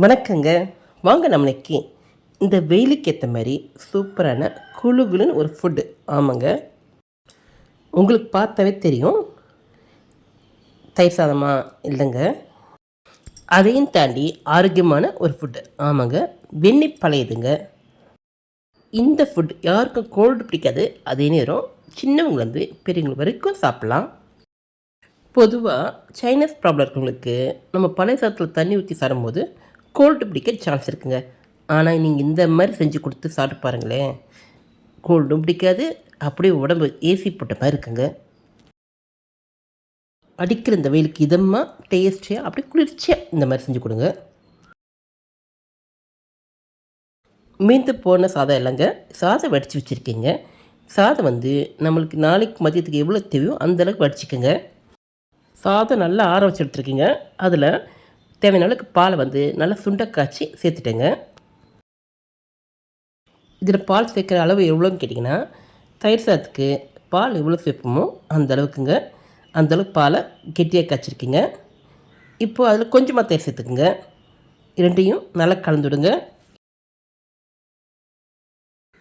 வணக்கங்க. வாங்க நம்மளைக்கு இந்த வெயிலுக்கு ஏற்ற மாதிரி சூப்பரான குளுகுளுன்னு ஒரு ஃபுட்டு ஆமாங்க. உங்களுக்கு பார்த்தாவே தெரியும். தயிர் சாதமாக இல்லைங்க. அதையும் தாண்டி ஆரோக்கியமான ஒரு ஃபுட்டு ஆமாங்க. வெண்ணி பழையதுங்க. இந்த ஃபுட் யாருக்கும் கோல்டு பிடிக்காது. அதே நேரம் சின்னவங்கலேருந்து பெரியவங்க வரைக்கும் சாப்பிட்லாம். பொதுவாக சைனஸ் ப்ராப்ளம் இருக்கவங்களுக்கு நம்ம பழைய சாதத்தில் தண்ணி ஊற்றி சாப்பிடும்போது கோல்டு பிடிக்க சான்ஸ் இருக்குங்க. ஆனால் நீங்கள் இந்த மாதிரி செஞ்சு கொடுத்து சாப்பிட்டு பாருங்களேன். கோல்டும் பிடிக்காது அப்படியே உடம்பு ஏசி போட்ட மாதிரி இருக்குங்க. அடிக்கிற இந்த வெயிலுக்கு இதமாக டேஸ்டியாக அப்படியே குளிர்ச்சியாக இந்த மாதிரி செஞ்சு கொடுங்க. மீந்து போன சாதம் இல்லைங்க சாதம் வடித்து வச்சுருக்கீங்க. சாதம் வந்து நம்மளுக்கு நாளைக்கு மதியத்துக்கு எவ்வளோ தேவையோ அந்தளவுக்கு வடிச்சிக்கோங்க. சாதம் நல்லா ஆற வச்சு எடுத்துருக்கீங்க. அதில் தேவையான அளவுக்கு பாலை வந்து நல்லா சுண்ட காய்ச்சி சேர்த்துட்டேங்க. இதில் பால் சேர்க்குற அளவு எவ்வளோன்னு கேட்டிங்கன்னா தயிர் சாதத்துக்கு பால் எவ்வளோ சேர்ப்போமோ அந்த அளவுக்குங்க. அந்த அளவுக்கு பாலை கெட்டியாக காய்ச்சிருக்கீங்க. இப்போது அதில் கொஞ்சமாக தயிர் சேர்த்துக்குங்க. இரண்டையும் நல்லா கலந்துவிடுங்க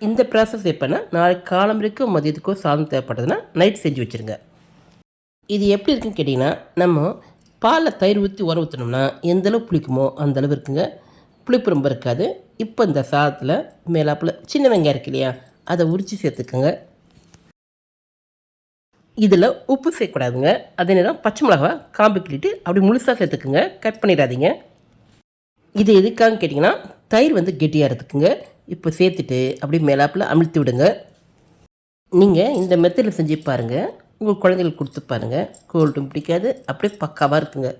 இந்த ப்ராசஸ் எப்போனா நாளைக்கு காலம்பரைக்கும் மதியத்துக்கோ சாதம் தேவைப்படுதுன்னா நைட் செஞ்சு வச்சுருங்க. இது எப்படி இருக்குன்னு கேட்டிங்கன்னா நம்ம பாலில் தயிர் ஊற்றி உர ஊற்றினோம்னா எந்தளவு புளிக்குமோ அந்தளவு இருக்குங்க. புளிப்பு ரொம்ப இருக்காது. இப்போ இந்த சாதத்தில் மேலாப்பில் சின்ன வெங்காயம் இருக்கு இல்லையா அதை உரித்து சேர்த்துக்கோங்க. இதில் உப்பு சேர்க்கக்கூடாதுங்க. அதே நேரம் பச்சை மிளகா காம்பு கிள்ளிட்டு அப்படி முழுசாக சேர்த்துக்குங்க. கட் பண்ணிடாதீங்க. இது எதுக்காக கேட்டிங்கன்னா தயிர் வந்து கெட்டியாக இருக்குங்க இப்போ சேர்த்துட்டு அப்படியே மேலாப்பில் அமிழ்த்தி விடுங்க. நீங்கள் இந்த மெத்தடில் செஞ்சு பாருங்கள் உங்கள் குழந்தைகளுக்கு கொடுத்து பாருங்கள் கோல்டும் பிடிக்காது. அப்படியே பக்காவாக இருக்குங்க.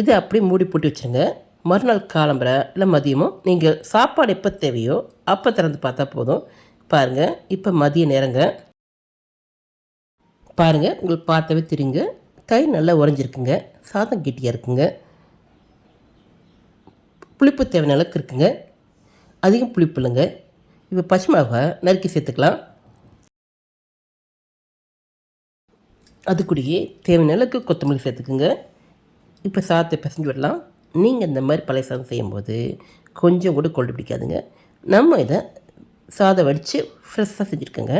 இது அப்படியே மூடி போட்டு வச்சுருங்க. மறுநாள் காலம்பரை இல்லை மதியமோ நீங்கள் சாப்பாடு எப்போ தேவையோ அப்போ திறந்து பார்த்தா போதும். பாருங்கள் இப்போ மதிய நேரங்க. பாருங்கள் உங்களுக்கு பார்த்தாவே தெரியுங்க. தயிர் நல்லா உறைஞ்சிருக்குங்க. சாதம் கெட்டியாக இருக்குங்க. புளிப்பு தேவையான அளவுக்கு இருக்குங்க. அதிகம் புளிப்பு இல்லைங்க. இப்போ பச்சை மிளகாய் நறுக்கி சேர்த்துக்கலாம். அது கூடயே தேவையான அளவுக்கு கொத்தமல்லி சேர்த்துக்குங்க. இப்போ சாதத்தை பிசைஞ்சு விடலாம். நீங்கள் இந்த மாதிரி பழைய சாதம் செய்யும்போது கொஞ்சம் கூட கொல்டு பிடிக்காதுங்க. நம்ம இதை சாதம் வடித்து ஃப்ரெஷ்ஷாக செஞ்சுருக்கோங்க.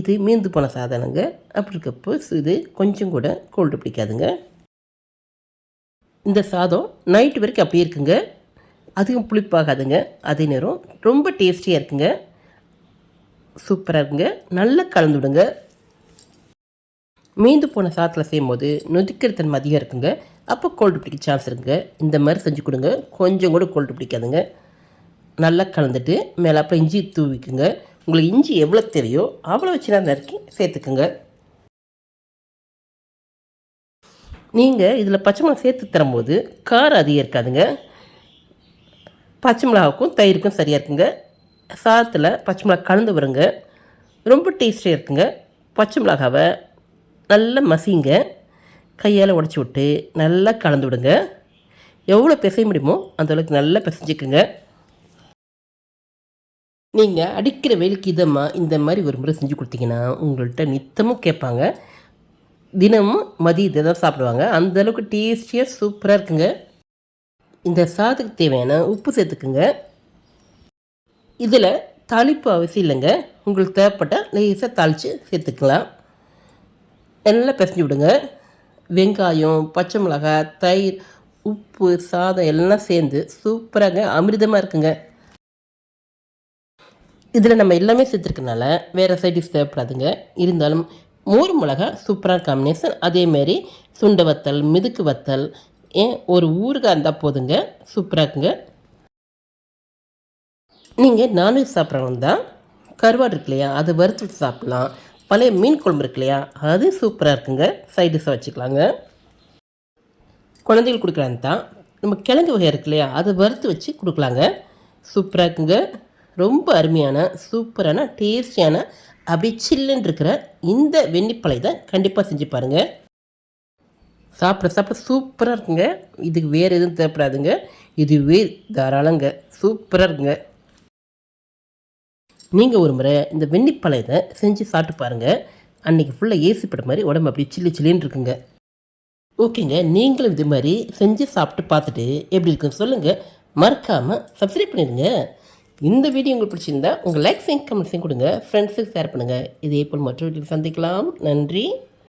இது மீந்து போன சாதனங்க அப்படி இருக்கப்போ இது கொஞ்சம் கூட கோல்டு பிடிக்காதுங்க. இந்த சாதம் நைட்டு வரைக்கும் அப்படியே இருக்குங்க. அதிகம் புளிப்பாகாதுங்க. அதே நேரம் ரொம்ப டேஸ்டியாக இருக்குங்க. சூப்பராக இருக்குங்க. நல்லா கலந்து விடுங்க. மீந்து போன சாதத்தில் செய்யும்போது நொதிக்கிற தன்மை அதிகம் இருக்குங்க. அப்போ கோல்டு பிடிக்க சான்ஸ் இருக்குங்க. இந்த மாதிரி செஞ்சு கொடுங்க. கொஞ்சம் கூட கோல்டு பிடிக்காதுங்க. நல்லா கலந்துட்டு மேலே இஞ்சி தூவிக்குங்க. உங்களுக்கு இஞ்சி எவ்வளோ தேவையோ அவ்வளோ வச்சு நான் நறுக்கி சேர்த்துக்குங்க. நீங்கள் இதில் பச்சை மிளகா சேர்த்து தரும்போது காரம் அதிகம் இருக்காதுங்க. பச்சை மிளகாவுக்கும் தயிருக்கும் சரியாக இருக்குங்க. சாதத்தில் பச்சை மிளகா கலந்து வருங்க. ரொம்ப டேஸ்டியாக இருக்குங்க. பச்சை மிளகாவை நல்லா மசிங்க. கையால் உடச்சி விட்டு நல்லா கலந்து விடுங்க. எவ்வளோ பிசைய முடியுமோ அந்த அளவுக்கு நல்லா பிசைஞ்சிக்குங்க. நீங்கள் அடிக்கிற வெயிலுக்கு இதமாக இந்த மாதிரி ஒரு முறை செஞ்சு கொடுத்தீங்கன்னா உங்கள்கிட்ட நித்தமும் கேட்பாங்க. தினமும் மதியம் இதை தான் சாப்பிடுவாங்க. அந்தளவுக்கு டேஸ்டியாக சூப்பராக இருக்குங்க. இந்த சாதத்துக்கு தேவையான உப்பு சேர்த்துக்குங்க. இதில் தாளிப்பு அவசியம் இல்லைங்க. உங்களுக்கு தேவைப்பட்டால் லேசாக தாளித்து சேர்த்துக்கலாம். நல்லா பிசைஞ்சு விடுங்க. வெங்காயம் பச்சை மிளகாய் தயிர் உப்பு சாதம் எல்லாம் சேர்ந்து சூப்பராக அமிர்தமாக இருக்குங்க. இதில் நம்ம எல்லாமே சேர்த்துருக்கனால வேறு சைடிஷ் தேவைப்படாதுங்க. இருந்தாலும் மோர் மிளகா சூப்பரான காம்பினேஷன் அதேமாரி சுண்டை வத்தல் மிதுக்கு வத்தல் ஏன் ஒரு ஊறுகாய் இருந்தால் போதுங்க. சூப்பராக இருக்குங்க. நீங்கள் நான்வெஜ் சாப்பிட்றவங்க தான் கருவாடு இருக்கு இல்லையா? அதை வறுத்து சாப்பிட்லாம். பழைய மீன் குழம்பு இருக்கு இல்லையா? அது சூப்பராக இருக்குங்க. சைடிஷாக வச்சுக்கலாங்க. குழந்தைகள் கொடுக்குறாங்க தான் நம்ம கிழங்கு வகை இருக்கு இல்லையா? அதை வறுத்து வச்சு கொடுக்கலாங்க. சூப்பராக இருக்குங்க. ரொம்ப அருமையான சூப்பரான டேஸ்டியான அப்படி சில்லுன்னு இருக்கிற இந்த வெண்ணிப்பழை தான் கண்டிப்பாக செஞ்சு பாருங்கள் சாப்பிட சாப்பிட சூப்பராக இருக்குங்க. இதுக்கு வேறு எதுவும் தேவைப்படாதுங்க. இதுவே தாராளங்க. சூப்பராக இருக்குங்க. நீங்கள் ஒரு முறை இந்த வெண்ணிப்பழத்தை செஞ்சு சாப்பிட்டு பாருங்கள் அன்றைக்கி ஃபுல்லாக ஏசி பட மாதிரி உடம்பு அப்படி சில்லு சில்லுன்னு இருக்குங்க. ஓகேங்க நீங்களும் இது மாதிரி செஞ்சு சாப்பிட்டு பார்த்துட்டு எப்படி இருக்குன்னு சொல்லுங்கள் மறக்காமல் சப்ஸ்கிரைப் பண்ணிடுங்க. இந்த வீடியோ உங்களுக்கு பிடிச்சிருந்தா உங்கள் லைக்ஸையும் கமெண்ட்ஸையும் கொடுங்க. ஃப்ரெண்ட்ஸுக்கு ஷேர் பண்ணுங்கள் இதே போல் மற்றவர்களுக்கு சந்திக்கலாம். நன்றி.